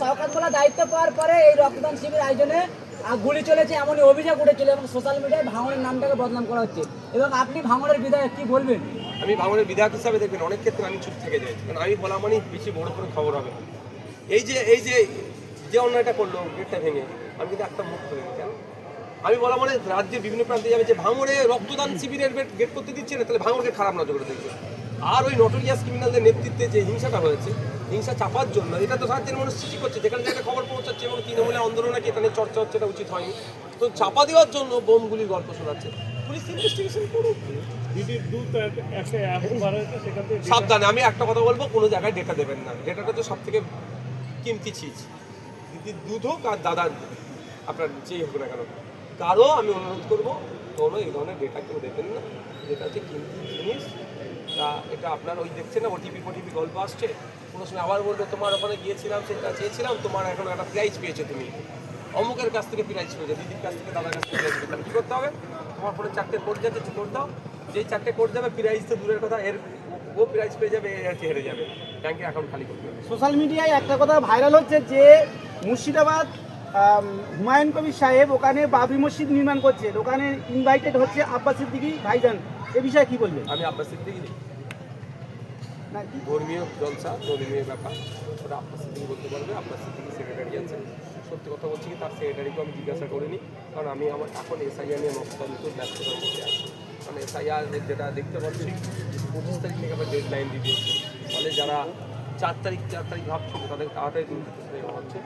সরকার বলা দায়িত্ব পাওয়ার পরে এই রক্তদান শিবির আয়োজনে গুলি চলেছে, এমনই অভিযোগ উঠেছিল এবং সোশ্যাল মিডিয়ায় ভাঙড়ের নামটাকে বদনাম করা হচ্ছে। এবং আপনি ভাঙড়ের বিধায়ক কি বলবেন? আমি ভাঙনের বিধায়ক হিসাবে দেখবেন অনেক ক্ষেত্রে আমি চুপ থেকে যাই। কারণ আমি বলা মানেই বেশি বড় করে খবর হবে। এই যে এই যে যে অন্যায়টা করল, গেটটা ভেঙে, আমি কিন্তু একটা মুখ করিনি কেন আমি বলা মানে রাজ্যের বিভিন্ন প্রান্তে যাবে যে ভাঙড়ে রক্তদান শিবিরের গেট করতে দিচ্ছে না, তাহলে ভাঙড়কে খারাপ নজর করে দেখবে। আর ওই নটোরিয়াস ক্রিমিনালদের নেতৃত্বে যে হিংসাটা হয়েছে হিংসা চাপার জন্য এটা তো রাজ্যের মানুষ সৃষ্টি করছে যেখানে যেখানে খবর পৌঁছাচ্ছে এবং তৃণমূলের আন্দোলন নাকি এটা নিয়ে চর্চা হচ্ছে এটা উচিত হয়নি। তো চাপা দেওয়ার জন্য বোমগুলির গল্প শোনাচ্ছে। পুলিশ ইনভেস্টিগেশন করুক। এখন সাবধানে আমি একটা কথা বলব কোনো জায়গায় ডেটা দেবেন না। ডেটাটা তো সব থেকে কিমতি চিজ দিদির দুধ হোক আর দাদার দুধ আপনার যেই হোক না কেন। কারও আমি অনুরোধ করব কোনো এই ধরনের ডেটা কেউ দেবেন না। যেটা হচ্ছে কিমতি জিনিস তা এটা আপনার ওই দেখছেন না ওটিপি ফটিপি গল্প আসছে? কোনো সময় আবার বলবে তোমার ওখানে গিয়েছিলাম সেটা চেয়েছিলাম তোমার এখন একটা প্রাইজ পেয়েছ তুমি। অমুকের কাছ থেকে প্রাইজ পেয়েছ দিদির কাছ থেকে দাদার কাছ থেকে প্রাইজ পেয়েছ। কী করতে হবে? তোমার ফোনে চারটে কোড যাচ্ছে কোড দাও। যেই চারটে কোড যাবে প্রাইজ তো দূরের কথা এর ও প্রাইজ পেয়ে যাবে এ আর হেরে যাবে। ব্যাংকে অ্যাকাউন্ট খালি করতে হবে। সোশ্যাল মিডিয়ায় একটা কথা ভাইরাল হচ্ছে যে মুর্শিদাবাদ হুমায়ুন কবির সাহেব ওখানে বাবরি মসজিদ নির্মাণ করছে। ওখানে ইনভাইটেড হচ্ছে আব্বাস সিদ্দিকি ভাইজান। এ বিষয়ে কি বলবেন? আমি আব্বাস সিদ্দিকি। ধর্মীয় জলসা, ধর্মীয় ব্যাপার, ওটা আপনার সাথে বলতে পারবে? আপনার সিদ্দিকি সেক্রেটারি আছে সত্যি কথা বলছি কি, তার সেক্রেটারিকেও আমি জিজ্ঞাসা করিনি, কারণ আমি আমার এখন এসআইআর নিয়ে অত্যন্ত ব্যস্ততার মধ্যে আছি। কারণ এসআইআর যেটা দেখতে পাচ্ছি পঁচিশ তারিখ থেকে আবার ডেড লাইন দিয়ে দিয়েছি ফলে যারা চার তারিখ চার তারিখ ভাবছিল তাদের তাড়াতাড়ি দিন হচ্ছে।